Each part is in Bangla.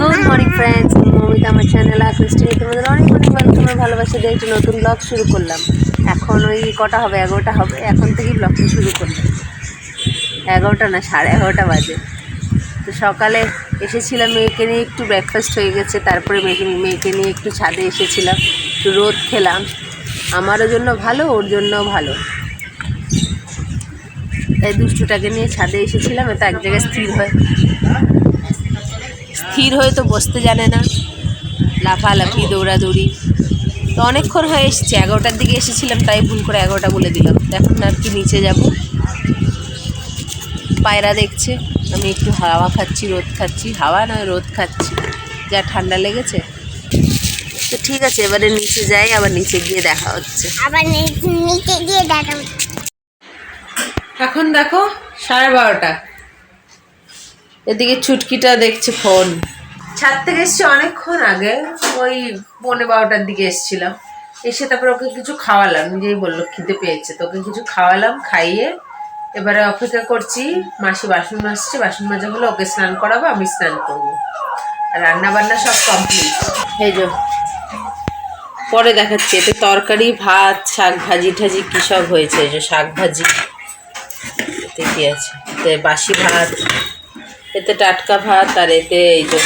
গুড মর্নিং ফ্রেন্ডস মমিতা আমার চ্যানেল আক্রিস্টিনে তোমাদের অনেক অনেক ওয়েলকামের ভালোবাসা দিয়ে একটি নতুন ব্লগ শুরু করলাম। এখন ওই কটা হবে? এগারোটা হবে। এখন থেকেই ব্লগটা শুরু করলাম। এগারোটা না, সাড়ে এগারোটা বাজে। তো সকালে এসেছিলাম, মেয়েকে নিয়ে একটু ব্রেকফাস্ট হয়ে গেছে। তারপরে মেয়েকে মেয়েকে নিয়ে একটু ছাদে এসেছিলাম। একটু রোদ খেলাম। আমারও জন্য ভালো, ওর জন্যও ভালো। তাই দুষ্টুটাকে নিয়ে ছাদে এসেছিলাম। এটা এক জায়গায় স্থির হয়। স্থির হয়ে তো বসতে জানে না। লাফালাফি দৌড়াদৌড়ি। তো অনেকক্ষণ হয়ে এসেছে এগারোটার দিকে এসেছিলাম তাই ভুল করে এগারোটা বলে দিলাম। এখন আর কি নিচে যাব? পায়রা দেখছে আমি একটু হাওয়া খাচ্ছি রোদ খাচ্ছি। হাওয়া নয় রোদ খাচ্ছি। যা ঠান্ডা লেগেছে। তো ঠিক আছে এবারে নিচে যাই আবার নিচে গিয়ে দেখা হচ্ছে। আবার নিচে গিয়ে দেখা এখন দেখো সাড়ে বারোটা। এদিকে ছুটকিটা দেখছে ফোন। ছাদ থেকে এসছে অনেকক্ষণ আগে ওই পৌনে বারোটার দিকে এসছিলাম। এসে তারপর ওকে কিছু খাওয়ালাম নিজেই বলল খিদে পেয়েছে তোকে কিছু খাওয়ালাম খাইয়ে এবারে অপেক্ষা করছি মাসি বাসন মাজছে বাসন মাজা হলে ওকে স্নান করাবো আমি স্নান করব। আর রান্না বান্না সব কমপ্লিট এই যে পরে দেখাচ্ছি এতে তরকারি ভাত শাক ভাজি টাজি কী সব হয়েছে এই যে শাক ভাজি। এতে কি আছে? বাসি ভাত এতে টাটকা ভাত আর এতে এই যে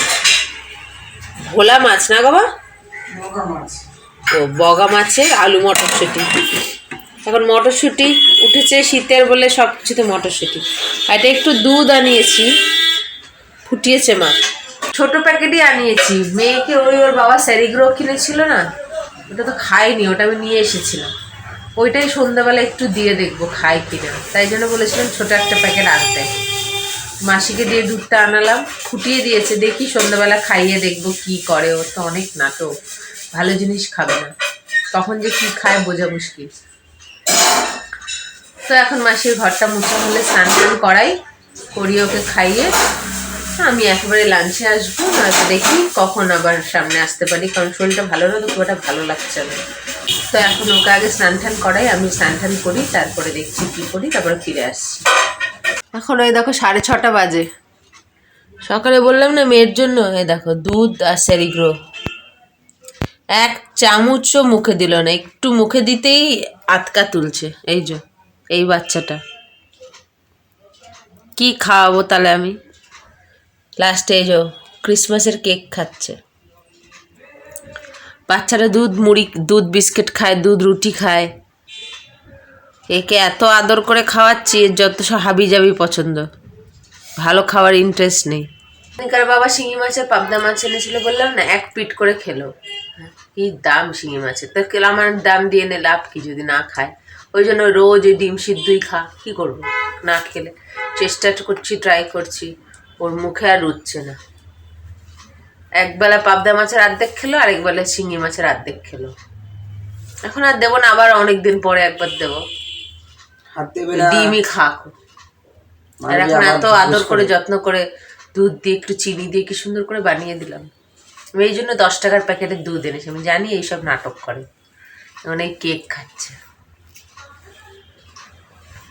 ভোলা মাছ না গো বা ও বগা মাছের আলু মটরশুঁটি। এখন মটরশুঁটি উঠেছে শীতের বলে সব কিছুতে মটরশুঁটি। আর এটা একটু দুধ আনিয়েছি। ফুটিয়েছে মা। ছোট প্যাকেটই আনিয়েছি। মেয়েকে ওই ওর বাবা স্যারিগ্রো কিনেছিল না ওটা তো খাইনি ওটা আমি নিয়ে এসেছিলাম। ওইটাই সন্ধ্যাবেলা একটু দিয়ে দেখব খাই কিনা। তাই জন্য বলেছিলাম ছোট একটা প্যাকেট আনতে। মাসিকে দিয়ে দুধটা আনালাম, ফুটিয়ে দিয়েছে, দেখি সন্ধ্যাবেলা খাইয়ে দেখব কি করে, ওর তো অনেক নাটক, ভালো জিনিস খাবে না। তখন যে কি খায় বোঝা মুশকিল। তো এখন মাসির ঘরটা মুছা হলে স্নান টান করাই, করিয়ে ওকে খাইয়ে আমি একেবারে লাঞ্চে আসব নয়তো দেখি কখন আবার সামনে আসতে পারি, কারণ শরীরটা ভালো না তো খুব একটা ভালো লাগছে না। তো এখন ওকে আগে স্নান টান করাই, আমি স্নান টান করি, তারপরে দেখছি কী করি, তারপরে ফিরে আসছি। এখন ওই দেখো সাড়ে ছটা বাজে। সকালে বললাম না মেয়ের জন্য? এই দেখো, দুধ আর স্যারিগ্রো এক চামচও মুখে দিল না, একটু মুখে দিতেই আতকা তুলছে। এই যে, এই বাচ্চাটা। কি খাওয়াবো তাহলে আমি? লাস্টে এই যে ক্রিসমাসের কেক খাচ্ছে। বাচ্চারা দুধ, মুড়ি, দুধ, বিস্কিট খায়, দুধ, রুটি খায়। একে এত আদর করে খাওয়াচ্ছি, এর যত সব হাবি জাবি পছন্দ। ভালো খাওয়ার ইন্টারেস্ট নেই। কার বাবা শিঙি মাছের পাবদা মাছ এনেছিল বললাম না, এক পিট করে খেলো। কি দাম শিঙি মাছের? তো কেলা আমার দাম দিয়ে নে লাভ কি যদি না খায়? ওই জন্য রোজ ওই ডিম সিদ্ধই খা। কি করব? না খেলে। চেষ্টা করছি ট্রাই করছি। ওর মুখে আর রুচ্ছে না। একবেলা পাবদা মাছের অর্ধেক খেলো আর একবেলা শিঙি মাছের অর্ধেক খেলো। এখন আর দেবো না, আবার অনেক দিন পরে একবার দেবো। হাতে বেলা ডিমই খাক। আর এখন এত আদর করে যত্ন করে দুধ দিয়ে একটু চিনি দিয়ে কি সুন্দর করে বানিয়ে দিলাম। আমি এই জন্য দশ টাকার প্যাকেটের দুধ এনেছি। আমি জানি এইসব নাটক করে। মানে এই কেক খাচ্ছে।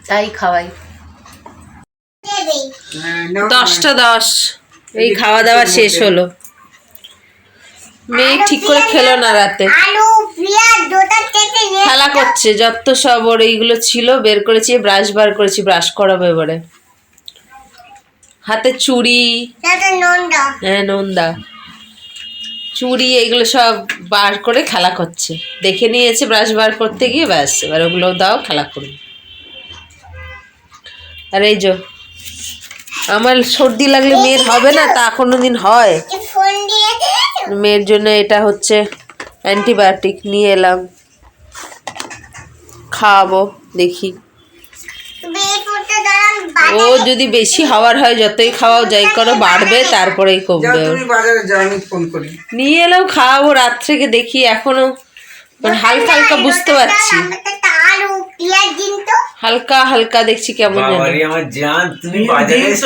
তাই খাওয়াই। দেবে হ্যাঁ, দশটা দশ। এই খাওয়া দাওয়া শেষ হলো। মেয়ে ঠিক করে খেলো না রাতে। খেলা করছে যত সব ওর এইগুলো ছিল বের করেছি ব্রাশ বার করেছি ব্রাশ করাবো এবারে। হাতে চুড়ি হ্যাঁ নন্দা। চুড়ি এগুলো সব বার করে খেলা করছে। দেখে নিয়েছে ব্রাশ বার করতে গিয়ে ব্যাস এবার ওগুলো দাও খেলা করুন। আর এই যো আমার সর্দি লাগলে মেয়ের হবে না তা কোনো দিন হয় মেয়ের জন্য এটা হচ্ছে অ্যান্টিবায়োটিক নিয়ে এলাম। খাওয়াবো দেখি। ও যদি বেশি হওয়ার হয় যতই খাওয়াও যাই করো বাড়বে তারপরেই কমবে নিয়ে এলাম খাওয়াবো রাত থেকে দেখি এখনও। মানে হালকা হালকা বুঝতে পারছি। হালকা হালকা দেখছি কেমন জানি আমার জান তুমি তুমি বাজারে দিয়েছ?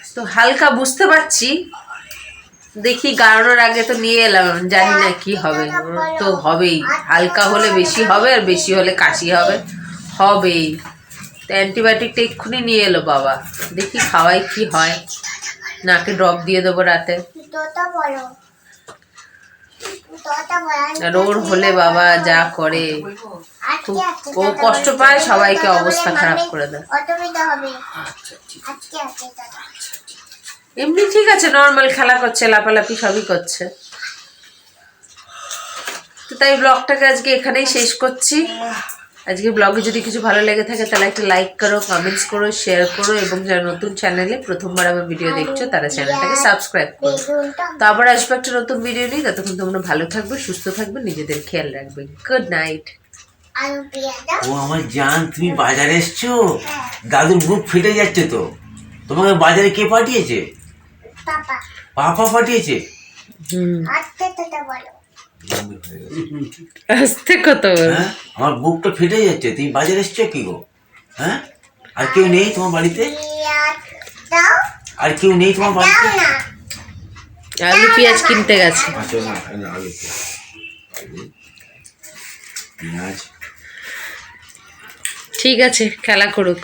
এসছো তো হালকা বুঝতে পারছি। দেখি গাড়ানোর আগে তো নিয়ে এলাম জানি না কি হবে। তো হবেই। হালকা হলে বেশি হবে আর বেশি হলে কাশি হবে। হবেই। তো অ্যান্টিবায়োটিকটা এক্ষুনি নিয়ে এলো বাবা। দেখি খাওয়াই কি হয়। নাকে ড্রপ দিয়ে দেবো রাতে। ওর হলে বাবা যা করে ও কষ্ট পায়, সবাইকে অবস্থা খারাপ করে দেয়। আচ্ছা এমনি ঠিক আছে নর্মাল খেলা করছে, লাপালাপি সবই করছে। তো তাই ব্লগটাকে আজকে এখানেই শেষ করছি। আজকে ব্লগে যদি কিছু ভালো লেগে থাকে তাহলে একটা লাইক করো কমেন্টস করো শেয়ার করো এবং যারা নতুন চ্যানেলে প্রথমবার আমার ভিডিও দেখছ তারা চ্যানেলটাকে সাবস্ক্রাইব করো। তো আবার আসবে একটা নতুন ভিডিও নিয়ে। ততক্ষণ তোমরা ভালো থাকবে সুস্থ থাকবে নিজেদের খেয়াল রাখবে। গুড নাইট ও আমার জান তুমি বাজারে এসছো? দাদুর বুক ফেটে যাচ্ছে তো। তোমাকে বাজারে কে পাঠিয়েছে? পাপা। পাপা পাঠিয়েছে? হুম আজকে তোতা বলো। আসতে কত হ্যাঁ? আমার বুকটা ফেটে যাচ্ছে। তুমি বাজারে এসছো কি গো? হ্যাঁ? আর কেউ নেই তোমার বাড়িতে? আর কেউ নেই তোমার বাড়িতে? আলু পেঁয়াজ কিনতে গেছে। আচ্ছা আলু পেঁয়াজ। ঠিক আছে খেলা করুক।